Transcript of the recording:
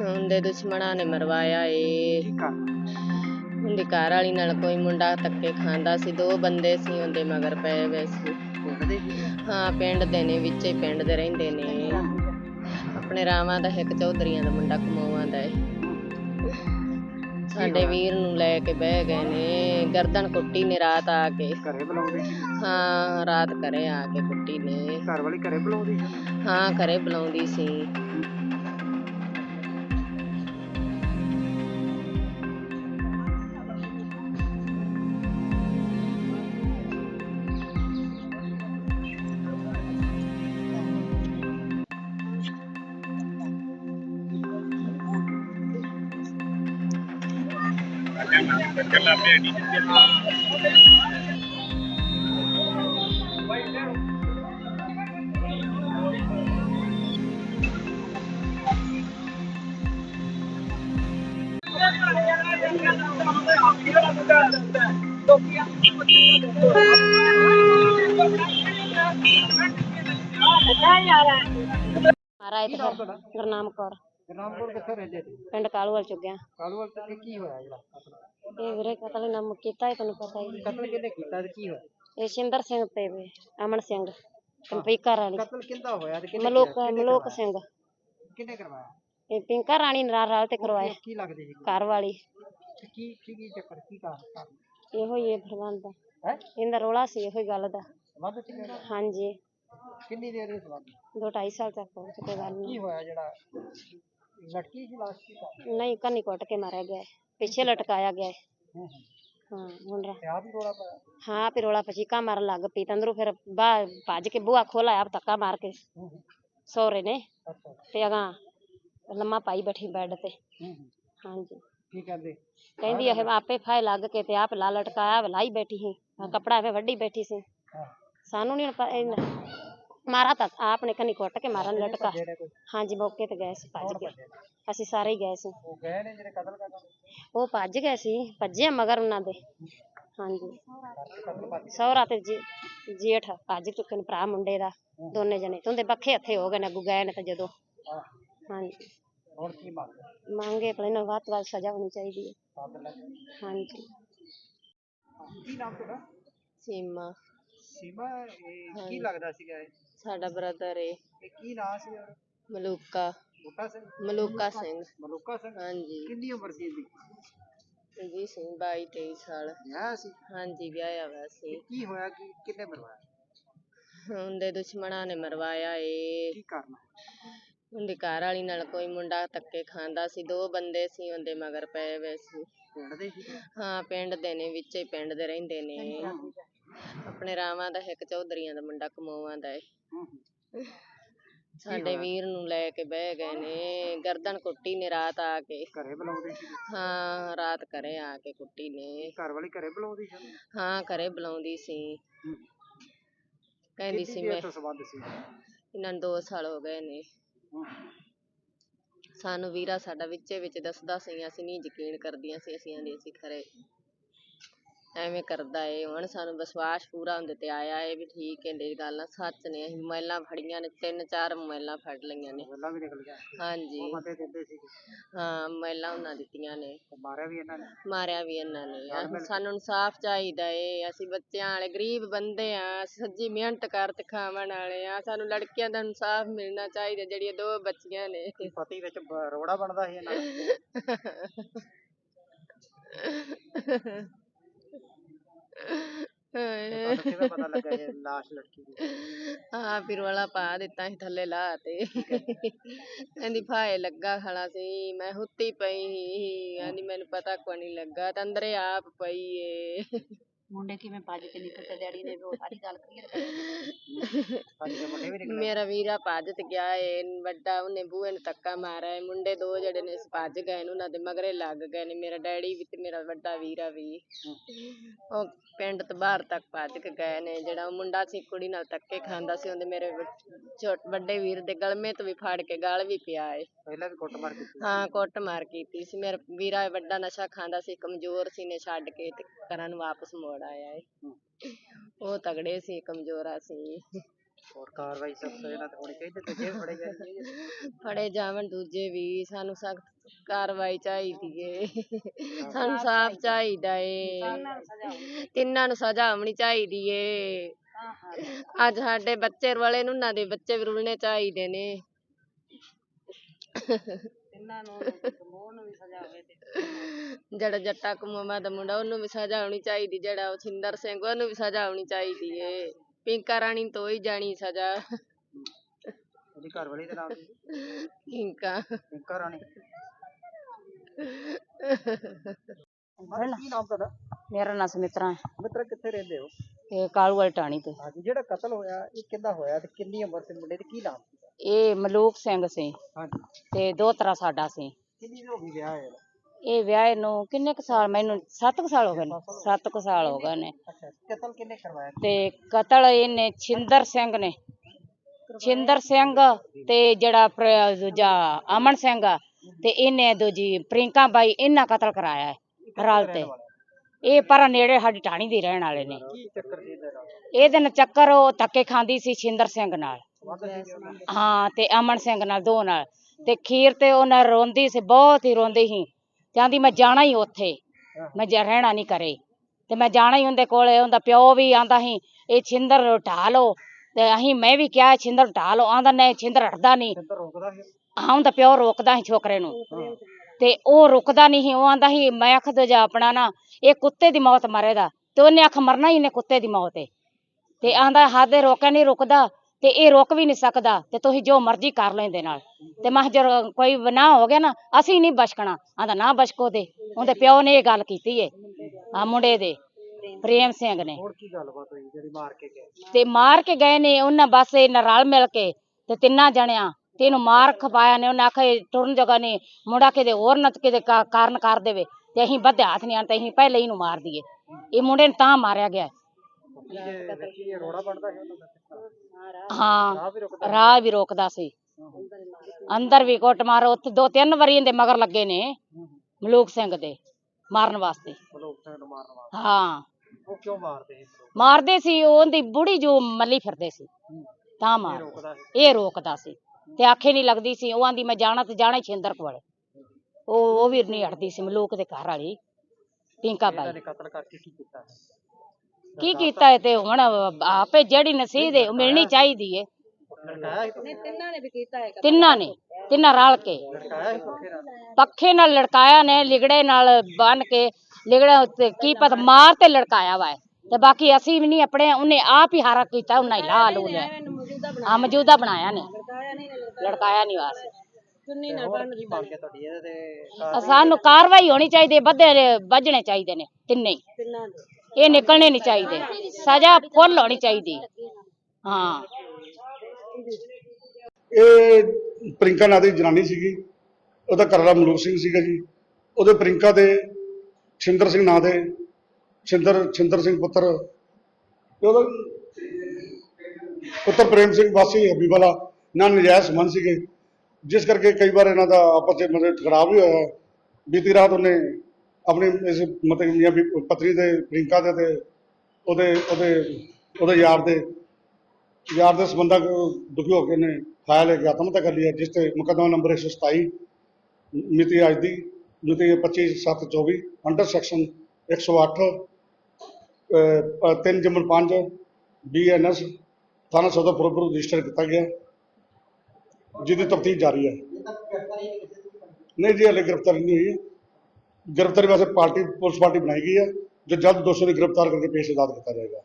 ਉਹਦੇ ਦੁਸ਼ਮਣਾਂ ਨੇ ਮਰਵਾਇਆ ਏ। ਕੀ ਕਾਰਨ ਉਹਦੀ ਘਰ ਵਾਲੀ ਨਾਲ ਕੋਈ ਮੁੰਡਾ ਧੱਕੇ ਖਾਂਦਾ ਸੀ ਦੋ ਬੰਦੇ ਸੀ ਉਹਦੇ ਮਗਰ ਪਏ ਹੋਏ ਸੀ। ਹਾਂ ਪਿੰਡ ਦੇ ਨੇ ਵਿੱਚ ਹੀ ਪਿੰਡ ਦੇ ਰਹਿੰਦੇ ਨੇ। ਆਪਣੇ ਰਾਵਾਂ ਦਾ ਇੱਕ ਚੌਧਰੀਆਂ ਦਾ ਮੁੰਡਾ ਕਮਾਉਆਂ ਦਾ ਏ। ਸਾਡੇ ਵੀਰ ਨੂੰ ਲੈ ਕੇ ਬਹਿ ਗਏ ਨੇ ਗਰਦਨ ਕੁੱਟੀ ਨੇ ਰਾਤ ਆ ਕੇ। ਘਰੇ ਬੁਲਾਉਂਦੇ ਸੀ? ਹਾਂ ਰਾਤ ਘਰੇ ਆ ਕੇ ਕੁੱਟੀ ਨੇ। ਘਰ ਵਾਲੀ ਘਰੇ ਬੁਲਾਉਂਦੀ ਸੀ? ਹਾਂ ਘਰੇ ਬੁਲਾਉਂਦੀ ਸੀ। ਮਾਰਾ ਇਹ ਤਾਂ ਫਿਰ ਗੁਰਨਾਮ ਕੌਰ ਗਰਨਾਮਪੁਰ ਕਿੱਥੇ ਰਹਿੰਦੇ ਸੀ ਪਿੰਡ ਕਾਲੂਵਾਲ ਚੁੱਗਿਆ ਕਾਲੂਵਾਲ ਤੇ ਕੀ ਹੋਇਆ ਜਿਹੜਾ ਆਪਣਾ? ਇਹ ਵੀਰੇ ਕਤਲ ਨਾਮ ਕੀਤਾ ਹੈ ਤੈਨੂੰ ਪਤਾ ਹੀ। ਕਤਲ ਕਿਹਨੇ ਕੀਤਾ ਤੇ ਕੀ ਹੋਇਆ? ਇਹ ਸ਼ਿੰਦਰ ਸਿੰਘ ਤੇ ਵੇ ਅਮਨ ਸਿੰਘ ਕੰਪੀਕਾ ਰਾਣੀ ਕਤਲ ਕਿੰਦਾ ਹੋਇਆ ਤੇ ਕਿਹਨੇ ਮਲੋਕ ਮਲੋਕ? ਸਿੰਘ। ਕਿਹਨੇ ਕਰਵਾਇਆ? ਇਹ ਪਿੰਕਾ ਰਾਣੀ ਨਾਲ ਰਲ ਤੇ ਕਰਵਾਇਆ। ਕੀ ਲੱਗਦੀ ਸੀ? ਘਰ ਵਾਲੀ। ਤੇ ਕੀ ਕੀ ਕੀ ਚੱਕਰ ਕੀ ਕਾਰਨ ਇਹੋ ਹੀ ਇਹ ਫਰਮਾਨ ਦਾ ਹੈ? ਇਹਦਾ ਰੋਲਾ ਸੀ ਇਹੋ ਹੀ ਗੱਲ ਦਾ। ਵੱਧ ਸੀ ਕਿਹੜਾ? ਹਾਂਜੀ। ਕਿੰਨੀ ਦੇਰ ਦੇ ਸਵਾਲ ਦੋ ਢਾਈ ਸਾਲ ਤੱਕ ਹੋ ਚੁੱਕੇ ਗੱਲ ਕੀ ਨੂੰ ਹੋਇਆ ਜਿਹੜਾ ਲੜਕੀ ਦੀ ਲਾਸ਼ ਕੀ ਕਾਰਨ ਨਹੀਂ ਕੰਨੀ ਕੁੱਟ ਕੇ ਮਾਰਿਆ ਗਿਆ ਹੈ। ਪਿੱਛੇ ਲਟਕਾਇਆ ਗਿਆ ਹੈ। ਹੂੰ ਹੂੰ ਹਾਂ ਮੁੰਡਾ ਤੇ ਆਪ ਹੀ ਰੋਲਾ ਪਾਇਆ ਹਾਂ ਫਿਰ ਰੋਲਾ ਪਚੀਕਾ ਮਾਰਨ ਲੱਗ ਪਈ ਤੰਦਰੂ ਫਿਰ ਬਾਹਰ ਭੱਜ ਕੇ ਬੂਹਾ ਖੋਲਾਇਆ ਧੱਕਾ ਮਾਰ ਕੇ ਹੂੰ ਹੂੰ ਸਹੁਰੇ ਨੇ ਅੱਛਾ ਤੇ ਅਗਾਂ ਲੰਮਾ ਪਾਈ ਬੈਠੀ ਬੈੱਡ ਤੇ ਹੂੰ ਹੂੰ ਹਾਂਜੀ ਕੀ ਕਹਿੰਦੇ ਕਹਿੰਦੀ ਇਹ ਆਪੇ ਫਾਇ ਲੱਗ ਕੇ ਤੇ ਆਪ ਲਾ ਲਟਕਾਇਆ ਲਾਈ ਬੈਠੀ ਸੀ ਆਹ ਕੱਪੜਾ ਐਵੇਂ ਵੱਡੀ ਬੈਠੀ ਸੀ ਹਾਂ ਸਾਨੂੰ ਨਹੀਂ ਮਾਰਾ ਤਾਂ ਆਪ ਨੇ ਕੰਨੀ ਕੁੱਟ ਕੇ ਮਾਰਨ ਲਟਕਾ। ਹਾਂਜੀ ਮੌਕੇ ਤੇ ਗਏ ਸੀ ਭੱਜ ਨੇ? ਅਸੀਂ ਸਾਰੇ ਹੀ ਗਏ ਸੀ। ਉਹ ਗਏ ਨੇ ਜਿਹੜੇ ਕਤਲ ਕਰਨ? ਉਹ ਭੱਜ ਗਏ ਸੀ ਭੱਜੇ ਮਗਰ ਉਹਨਾਂ ਦੇ। ਹਾਂਜੀ। ਸਹੁਰਾ ਤੇ ਜੇ- ਜੇਠ ਭੱਜ ਚੁੱਕੇ ਨੇ ਭਰਾ ਮੁੰਡੇ ਦਾ ਦੋਨੇ ਜਣੇ। ਤੇ ਉਹਦੇ ਬੱਖੇ ਹੱਥੇ ਹੋ ਗਏ ਨੇ ਅੱਗੋਂ ਗਏ ਨੇ ਤੇ ਜਦੋਂ। ਹਾਂਜੀ। ਹੁਣ ਕੀ ਮੰਗ? ਮੰਗੇ ਪਰ ਇਹਨਾਂ ਵੱਧ ਤੋਂ ਵੱਧ ਸਜ਼ਾ ਹੋਣੀ ਚਾਹੀਦੀ ਹੈ। ਹਾਂਜੀ। ਕੀ ਨਾਮ ਤੁਹਾਡਾ? ਸੀਮਾ। ਸੀਮਾ ਇਹ ਕੀ ਲੱਗਦਾ ਸੀਗਾ ਇਹ? ਸਾਡਾ ਬ੍ਰਦਰ ਏ। ਇਹ ਕੀ ਨਾਂ ਸੀ ਉਹਦਾ? ਮਲੂਕਾ। ਬੂਟਾ ਸਿੰਘ? ਮਲੂਕਾ ਸਿੰਘ। ਮਲੂਕਾ ਸਿੰਘ? ਹਾਂਜੀ। ਕਿੰਨੀ ਉਮਰ ਸੀ ਇਹਦੀ? ਜੀ ਸਿੰਘ 22 23 ਸਾਲ। ਵਿਆਹ ਸੀ? ਹਾਂਜੀ ਵਿਆਹਿਆ ਹੋਇਆ ਸੀ। ਇਹ ਕੀ ਹੋਇਆ? ਕਿ ਕਿੰਨੇ ਮਰਵਾਇਆ? ਉਹਦੇ ਦੁਸ਼ਮਣਾਂ ਨੇ ਮਰਵਾਇਆ ਏ। ਕੀ ਕਾਰਨ? ਉਹਦੀ ਘਰ ਵਾਲੀ ਨਾਲ ਕੋਈ ਮੁੰਡਾ ਧੱਕੇ ਖਾਂਦਾ ਸੀ। ਦੋ ਬੰਦੇ ਸੀ ਉਹਦੇ ਮਗਰ ਪਏ ਹੋਏ ਸੀ। ਪਿੰਡ ਦੇ ਸੀ? ਹਾਂ ਪਿੰਡ ਦੇ ਨੇ ਵਿੱਚ ਹੀ ਪਿੰਡ ਦੇ ਰਹਿੰਦੇ ਨੇ। ਆਪਣੇ ਰਾਵਾਂ ਦਾ ਇੱਕ ਚੌਧਰੀਆਂ ਦਾ ਮੁੰਡਾ ਕਮਾਉਆਂ ਦਾ ਏ। ਹੂੰ ਹੂੰ ਸਾਡੇ ਵੀਰ ਨੂੰ ਲੈ ਕੇ ਬਹਿ ਗਏ ਨੇ ਗਰਦਨ ਕੁੱਟੀ ਨੇ ਰਾਤ ਆ ਕੇ ਘਰੇ ਬੁਲਾਉਂਦੇ ਸੀ ਹਾਂ ਰਾਤ ਘਰੇ ਆ ਕੇ ਕੁੱਟੀ ਨੇ ਘਰ ਵਾਲੀ ਘਰੇ ਬੁਲਾਉਂਦੀ ਸੀ? ਹਾਂ ਘਰੇ ਬੁਲਾਉਂਦੀ ਸੀ। ਕਹਿੰਦੀ ਸੀ ਮੈਂ ਸੰਬੰਧ ਸੀ ਇਹਨਾਂ ਨੂੰ 2 ਸਾਲ ਹੋ ਗਏ ਨੇ। ਸਾਨੂੰ ਵੀਰਾ ਸਾਡਾ ਵਿੱਚੇ ਵਿੱਚ ਦੱਸਦਾ ਸੀ ਅਸੀਂ ਨਹੀਂ ਯਕੀਨ ਕਰਦੀਆਂ ਸੀ ਅਸੀਂ ਆਂਦੇ ਸੀ ਖਰੇ ਐਵੇਂ ਕਰਦਾ ਏ। ਹੁਣ ਸਾਨੂੰ ਵਿਸ਼ਵਾਸ ਪੂਰਾ ਹੁੰਦੇ ਤੇ ਆਇਆ ਏ ਵੀ ਠੀਕ ਹੈ ਇਹ ਗੱਲਾਂ ਸੱਚ ਨੇ। ਅਸੀਂ ਮੋਬਾਈਲਾਂ ਫੜੀਆਂ ਨੇ ਤਿੰਨ ਚਾਰ ਮੋਬਾਈਲਾਂ ਫੜ ਲਈਆਂ ਨੇ। ਪਹਿਲਾਂ ਵੀ ਨਿਕਲ ਗਿਆ। ਹਾਂਜੀ। ਦਿੰਦੇ ਸੀ ਹਾਂ ਮੋਬਾਈਲਾਂ ਉਹਨਾਂ ਦਿੱਤੀਆਂ ਨੇ। ਮਾਰਿਆ ਵੀ ਇਹਨਾਂ ਨੇ। ਮਾਰਿਆ ਵੀ ਇਹਨਾਂ ਨੇ। ਆਹ ਸਾਨੂੰ ਇਨਸਾਫ ਚਾਹੀਦਾ ਏ। ਅਸੀਂ ਬੱਚਿਆਂ ਵਾਲੇ ਗਰੀਬ ਬੰਦੇ ਆ। ਸੱਜੀ ਮਿਹਨਤ ਕਰ ਤੇ ਖਾਵਣ ਵਾਲੇ ਆ। ਸਾਨੂੰ ਲੜਕੀਆਂ ਦਾ ਇਨਸਾਫ ਮਿਲਣਾ ਚਾਹੀਦਾ ਜਿਹੜੀਆਂ ਦੋ ਬੱਚੀਆਂ ਨੇ। ਪਤੀ ਵਿੱਚ ਬ- ਰੋੜਾ ਬਣਦਾ ਸੀ ਇਹਨਾਂ ਦਾ। ਹਾਏ। ਤੁਹਾਨੂੰ ਕਿਵੇਂ ਪਤਾ ਲੱਗਾ ਇਹ ਲਾਸ਼ ਲੜਕੀ ਦੀ? ਹਾਂ ਫਿਰ ਵਾਲਾ ਪਾ ਦਿੱਤਾ ਸੀ ਥੱਲੇ ਲਾ ਤੇ। ਕਹਿੰਦੀ ਫਾਏ ਲੱਗਾ ਖੜਾ ਸੀ ਮੈਂ ਹੁੱਤੀ ਪਈ ਸੀ। ਕਹਿੰਦੀ ਮੈਨੂੰ ਪਤਾ ਕੋਈ ਨਹੀਂ ਲੱਗਾ ਤੇ ਅੰਦਰੇ ਆਪ ਪਈ ਏ। ਮੁੰਡੇ ਕਿਵੇਂ ਭੱਜ ਕੇ ਨਿਕਲ ਡੈਡੀ ਨੇ ਉਹ ਸਾਰੀ ਗੱਲ ਕਲੀਅਰ ਮੇਰਾ ਵੀਰਾ ਭੱਜ ਤੇ ਗਿਆ ਏ ਵੱਡਾ ਉਹਨੇ ਬੂਹੇ ਨੂੰ ਧੱਕਾ ਮਾਰਿਆ ਏ ਮੁੰਡੇ ਦੋ ਜਿਹੜੇ ਨੇ ਭੱਜ ਗਏ ਨੇ ਉਹਨਾਂ ਦੇ ਮਗਰੇ ਲੱਗ ਗਏ ਨੇ ਮੇਰਾ ਡੈਡੀ ਵੀ ਤੇ ਮੇਰਾ ਵੱਡਾ ਵੀਰਾ ਵੀ। ਉਹ ਪਿੰਡ ਤੋਂ ਬਾਹਰ ਤੱਕ ਭੱਜ ਕੇ ਗਏ ਨੇ ਜਿਹੜਾ ਉਹ ਮੁੰਡਾ ਸੀ ਕੁੜੀ ਨਾਲ ਧੱਕੇ ਖਾਂਦਾ ਸੀ ਉਹਦੇ ਮੇਰੇ ਵੱ- ਛੋਟ ਵੱਡੇ ਵੀਰ ਦੇ ਗਲਮੇ ਤੋਂ ਵੀ ਫੜ ਕੇ ਗਲ ਵੀ ਪਿਆ ਏ। ਪਹਿਲਾਂ ਵੀ ਕੁੱਟਮਾਰ ਕੀਤੀ ਹਾਂ ਕੁੱਟ ਮਾਰ ਕੀਤੀ ਸੀ। ਮੇਰਾ ਵੀਰਾ ਵੱਡਾ ਨਸ਼ਾ ਖਾਂਦਾ ਸੀ ਕਮਜ਼ੋਰ ਸੀ ਨੇ ਛੱਡ ਕੇ ਤੇ ਘਰਾਂ ਨੂੰ ਵਾਪਸ ਮੋੜ ਆਇਆ ਏ। ਉਹ ਤਗੜੇ ਸੀ ਕਮਜ਼ੋਰਾ ਸੀ। ਹੋਰ ਕਾਰਵਾਈ ਸਖਤ ਇਹਨਾਂ ਤੇ ਹੋਣੀ ਚਾਹੀਦੀ ਤੇ ਜੇ ਫੜੇ ਗਏ ਜੀ ਫੜੇ ਜਾਵਣ ਦੂਜੇ ਵੀ ਸਾਨੂੰ ਸਖਤ ਕਾਰਵਾਈ ਚਾਹੀਦੀ ਏ। ਸਾਨੂੰ ਸਾਫ਼ ਚਾਹੀਦਾ ਏ। ਤਿੰਨਾਂ ਨੂੰ ਸਜ਼ਾ ਹੋਣੀ ਚਾਹੀਦੀ ਏ। ਅੱਜ ਸਾਡੇ ਬੱਚੇ ਰੁਲੇ ਨੂੰ ਉਹਨਾਂ ਦੇ ਬੱਚੇ ਵੀ ਰੁਲਣੇ ਚਾਹੀਦੇ ਨੇ। ਇਹਨਾਂ ਨੂੰ ਮੋਹ ਨੂੰ ਵੀ ਸਜ਼ਾ ਹੋਵੇ ਤੇ ਜਿਹੜਾ ਜੱਟਾ ਕੁਮਮਾ ਦਾ ਮੁੰਡਾ ਉਹਨੂੰ ਵੀ ਸਜ਼ਾ ਹੋਣੀ ਚਾਹੀਦੀ ਜਿਹੜਾ ਉਹ ਛਿੰਦਰ ਸਿੰਘ ਉਹਨੂੰ ਵੀ ਸਜ਼ਾ ਹੋਣੀ ਚਾਹੀਦੀ ਏ। ਪਿੰਕਾ ਰਾਣੀ ਤੋਂ ਹੀ ਜਾਣੀ ਸਜ਼ਾ। ਉਹਦੀ ਘਰ ਵਾਲੀ ਦੇ ਨਾਮ ਕੀ ਪਿੰਕਾ। ਪਿੰਕਾ ਰਾਣੀ। ਕੀ ਨਾਮ ਤੁਹਾਡਾ? ਮੇਰਾ ਨਾਂ ਸਮਿਤਰਾ ਮਿੱਤਰ ਕਿੱਥੇ ਰਹਿੰਦੇ ਹੋ? ਇਹ ਕਾਲੂ ਵਾਲੀ ਟਾਣੀ ਤੇ। ਹਾਂਜੀ ਜਿਹੜਾ ਕਤਲ ਹੋਇਆ ਇਹ ਕਿੱਦਾਂ ਹੋਇਆ ਤੇ ਕਿੰਨੀ ਉਮਰ ਦੇ ਮੁੰਡੇ ਤੇ ਕੀ ਨਾਮ ਸੀ? ਇਹ ਮਲੂਕ ਸਿੰਘ ਸੀ ਹਾਂਜੀ। ਤੇ ਦੋਤਰਾ ਸਾਡਾ ਸੀ। ਕਿੰਨੀ ਹੋ ਗਈ ਵਿਆਹ ਹੋਇਆ ਇਹ ਵਿਆਹ ਨੂੰ ਕਿੰਨੇ ਕੁ ਸਾਲ ਮੈਨੂੰ 7 ਕੁ ਸਾਲ ਹੋ ਗਏ ਨੇ। 7 ਕੁ ਸਾਲ ਹੋ ਗਏ ਨੇ। ਅੱਛਾ ਕਤਲ ਕਿੰਨੇ ਕਰਵਾਇਆ? ਤੇ ਕਤਲ ਇਹਨੇ ਛਿੰਦਰ ਸਿੰਘ ਨੇ। ਛਿੰਦਰ ਸਿੰਘ ਤੇ ਜਿਹੜਾ ਪ੍ਰ- ਦੂਜਾ ਅਮਨ ਸਿੰਘ ਆ, ਤੇ ਇਹਨੇ ਦੂਜੀ ਪ੍ਰਿੰਕਾ ਬਾਈ ਇਹਨਾਂ ਕਤਲ ਕਰਾਇਆ ਹੈ, ਰਲ ਤੇ। ਇਹ ਪਰ ਨੇੜੇ ਸਾਡੀ ਟਾਣੀ ਦੇ ਰਹਿਣ ਵਾਲੇ ਨੇ। ਕੀ ਚੱਕਰ ਸੀ ਇਹਦਾ ਇਹਦੇ ਨਾਲ ਚੱਕਰ ਉਹ ਧੱਕੇ ਖਾਂਦੀ ਸੀ ਛਿੰਦਰ ਸਿੰਘ ਨਾਲ? ਹਾਂ ਤੇ ਅਮਨ ਸਿੰਘ ਨਾਲ ਦੋ ਨਾਲ। ਤੇ ਖੀਰ ਤੇ ਉਹਨਾਂ ਰੋਂਦੀ ਸੀ ਬਹੁਤ ਹੀ ਰੋਂਦੀ ਸੀ। ਕਹਿੰਦੀ ਮੈਂ ਜਾਣਾ ਹੀ ਉੱਥੇ। ਮੈਂ ਜਾ ਰਹਿਣਾ ਨਹੀਂ ਕਰੇ ਤੇ ਮੈਂ ਜਾਣਾ ਹੀ ਉਹਦੇ ਕੋਲੇ ਉਹਦਾ ਪਿਓ ਵੀ ਆਂਦਾ ਸੀ ਇਹ ਛਿੰਦਰ ਢਾ ਲਓ। ਤੇ ਅਸੀਂ ਮੈਂ ਵੀ ਕਿਹਾ ਛਿੰਦਰ ਢਾ ਲਓ। ਆਂਦਾ ਨਹੀਂ ਛਿੰਦਰ ਹਟਦਾ ਨਹੀਂ। ਕਿੱਧਰ ਰੋਕਦਾ ਸੀ। ਹਾਂ ਉਹਦਾ ਪਿਓ ਰੋਕਦਾ ਸੀ ਛੋਕਰੇ ਨੂੰ। ਤੇ ਉਹ ਰੁਕਦਾ ਨਹੀਂ ਸੀ ਉਹ ਆਂਦਾ ਸੀ ਮੈਂ ਆਖਦ ਜਾ ਆਪਣਾ ਨਾ ਇਹ ਕੁੱਤੇ ਦੀ ਮੌਤ ਮਰੇਗਾ। ਤੇ ਉਹਨੇ ਆਖ ਮਰਨਾ ਹੀ ਨੇ ਕੁੱਤੇ ਦੀ ਮੌਤ ਏ। ਤੇ ਆਂਦਾ ਹਾਦੇ ਰੋਕਿਆ ਨਹੀਂ ਰੁਕਦਾ। ਤੇ ਇਹ ਰੁਕ ਵੀ ਨਹੀਂ ਸਕਦਾ ਤੇ ਤੁਸੀਂ ਜੋ ਮਰਜ਼ੀ ਕਰ ਇਹਦੇ ਨਾਲ। ਤੇ ਮੈਂ ਜਦੋਂ ਕੋਈ ਨਾ ਹੋ ਗਿਆ ਨਾ ਅਸੀਂ ਨਹੀਂ ਬਚਕਣਾ। ਆਂਦਾ ਨਾ ਬਚਕੋ ਤੇ। ਉਹਦੇ ਪਿਓ ਨੇ ਇਹ ਗੱਲ ਕੀਤੀ ਏ ਆ ਮੁੰਡੇ ਦੇ ਪ੍ਰੇਮ ਸਿੰਘ ਨੇ। ਹੋਰ ਕੀ ਗੱਲਬਾਤ ਹੋਈ ਜਿਹੜੀ ਮਾਰ ਕੇ ਗਏ? ਤੇ ਮਾਰ ਕੇ ਗਏ ਨੇ ਉਹਨਾਂ ਬਸ ਇਹ ਰਲ ਮਿਲ ਕੇ ਤੇ ਤਿੰਨਾਂ ਜਣਿਆਂ ਤੇ ਇਹਨੂੰ ਮਾਰ ਖਪਾਇਆ ਨੇ ਉਹਨੇ ਇਹ ਟੁਰਨ ਜਗ੍ਹਾ ਨੇ ਮੁੰਡਾ ਕਿਤੇ ਹੋਰ ਨਤ ਕਿਤੇ ਕਾਰਨ ਕਰ ਦੇਵੇ ਤੇ ਅਸੀਂ ਬੱਧੇ ਹੱਥ ਨਹੀਂ ਆਣ ਤੇ ਅਸੀਂ ਪਹਿਲੇ ਹੀ ਨੂੰ ਮਾਰ ਦਈਏ। ਇਹ ਮੁੰਡੇ ਨੂੰ ਤਾਂ ਮਾਰਿਆ ਗਿਆ। ਹਾਂ ਰਾਹ ਵੀ ਰੁਕਦਾ ਸੀ। ਅੰਦਰ ਵੀ ਕੁੱਟ ਮਾਰ ਉੱਥੇ ਦੋ ਤਿੰਨ ਵਾਰੀ ਇਹਦੇ ਮਗਰ ਲੱਗੇ ਨੇ ਮਲੂਕ ਸਿੰਘ ਦੇ ਮਾਰਨ ਵਾਸਤੇ। ਲੋਕ ਨੂੰ ਮਾਰਨ ਵਾਸਤੇ। ਹਾਂ। ਉਹ ਕਿਉਂ ਮਾਰਦੇ? ਮਾਰਦੇ ਸੀ ਉਹਦੀ ਬੁੜੀ ਜੋ ਮੱਲੀ ਫਿਰਦੇ ਸੀ। ਤਾਂ ਮਾਰ ਇਹ ਰੋਕਦਾ ਸੀ। ਤੇ ਆਖੇ ਨਹੀਂ ਲੱਗਦੀ ਸੀ ਉਹ ਆਂਦੀ ਮੈਂ ਜਾਣਾ ਤੇ ਜਾਣਾ ਹੀ ਛਿੰਦਰ ਕੋਲ। ਉਹ ਉਹ ਵੀ ਨਹੀਂ ਹਟਦੀ ਸੀ ਮਲੂਕ ਦੇ ਘਰ ਵਾਲੀ ਪਿੰਕਾ ਇਹਨਾਂ ਬਾਈ। ਨੇ ਕਤਲ ਕਰਕੇ ਕੀ ਕੀਤਾ? ਕੀ ਕੀਤਾ ਤੇ ਹੁਣ ਆਪੇ ਜਿਹੜੀ ਨਸੀਹਤ ਏ ਉਹ ਮਿਲਣੀ ਚਾਹੀਦੀ ਹੈ। ਤਿੰਨਾਂ ਨੇ, ਤਿੰਨਾਂ ਰਲ ਕੇ। ਪੱਖੇ ਨਾਲ ਲੜਕਾਇਆ ਨੇ, ਲਿਗੜੇ ਨਾਲ ਬੰਨ ਕੇ, ਲਿਗੜੇ ਉੱਤੇ ਕੀ ਪਤਾ ਮਾਰ ਤੇ ਲੜਕਾਇਆ ਵਾ ਤੇ ਬਾਕੀ ਅਸੀਂ ਵੀ ਨਹੀਂ ਆਪਣੇ, ਉਹਨੇ ਆਪ ਹੀ ਹਾਰਾ ਕੀਤਾ, ਉਹਨਾਂ ਹੀ ਲਾ ਲੂ ਲਿਆ ਆ ਮੌਜੂਦਾ ਬਣਾਇਆ ਨੇ। ਲੜਕਾਇਆ ਨਹੀਂ ਵਾਸ ਸਾਨੂੰ ਕਾਰਵਾਈ ਹੋਣੀ ਚਾਹੀਦੀ ਹੈ ਬੱਧੇ ਵੱਜਣੇ ਚਾਹੀਦੇ ਨੇ, ਤਿੰਨੇ ਹੀ। ਇਹ ਨਿਕਲਣੇ ਨਹੀਂ ਚਾਹੀਦੇ। ਸਜ਼ਾ ਫੁੱਲ ਹੋਣੀ ਚਾਹੀਦੀ। ਹਾਂ। ਇਹ ਪ੍ਰਿੰਕਾ ਨਾਂ ਦੀ ਜਨਾਨੀ ਸੀਗੀ। ਉਹਦਾ ਘਰ ਵਾਲਾ ਸਿੰਘ ਸੀਗਾ ਜੀ। ਉਹਦੇ ਪ੍ਰਿੰਕਾ ਦੇ ਛਿੰਦਰ ਸਿੰਘ ਨਾਂ ਦੇ ਛਿੰਦਰ ਛਿੰਦਰ ਸਿੰਘ ਪੁੱਤਰ ਉਹਦਾ ਪੁੱਤਰ ਪ੍ਰੇਮ ਸਿੰਘ ਵਾਸੀ ਹਬੀਵਾਲਾ ਨਾਲ ਨਜਾਇਜ਼ ਸੰਬੰਧ ਸੀਗੇ। ਜਿਸ ਕਰਕੇ ਕਈ ਵਾਰ ਇਹਨਾਂ ਦਾ ਆਪਸ ਵਿੱਚ ਮਤਲਬ ਖਰਾਬ ਵੀ ਹੋਇਆ। ਬੀਤੀ ਰਾਤ ਉਹਨੇ ਆਪਣੀ ਇਸ ਮਤਲਬ ਮੀਆਂ ਵੀ ਪਤਨੀ ਦੇ ਪ੍ਰਿੰਕਾ ਦੇ ਤੇ ਉਹਦੇ ਉਹਦੇ ਉਹਦੇ ਯਾਰ ਦੇ ਯਾਰ ਦੇ ਸੰਬੰਧਾਂ ਦੁਖੀ ਹੋ ਕੇ ਨੇ ਫਾਇਲ ਲੈ ਕੇ ਆਤਮ ਹੱਤਿਆ ਕਰ ਲਿਆ ਜਿਸ ਤੇ ਮੁਕੱਦਮਾ ਨੰਬਰ 127 ਮਿਤੀ ਅੱਜ ਦੀ ਮਿਤੀ 25/7/24 ਅੰਡਰ ਸੈਕਸ਼ਨ 108 3 ਜਮਨ 5 ਬੀਐਨਐਸ ਥਾਣਾ ਸਦਰ ਫਿਰੋਜ਼ਪੁਰ ਰਜਿਸਟਰ ਕੀਤਾ ਗਿਆ ਜਿਹਦੀ ਤਫਤੀਸ਼ ਜਾਰੀ ਹੈ। ਨਹੀਂ ਜੀ ਹਲੇ ਗ੍ਰਿਫਤਾਰੀ ਨਹੀਂ ਹੋਈ। ਹੈ ਗ੍ਰਿਫਤਾਰੀ ਵਾਸਤੇ ਪਾਰਟੀ ਪੁਲਿਸ ਪਾਰਟੀ ਬਣਾਈ ਗਈ ਹੈ, ਜੋ ਜਲਦ ਦੋਸ਼ੀ ਨੂੰ ਗ੍ਰਿਫਤਾਰ ਕਰਕੇ ਪੇਸ਼ ਆਜ਼ਾਦ ਕੀਤਾ ਜਾਏਗਾ।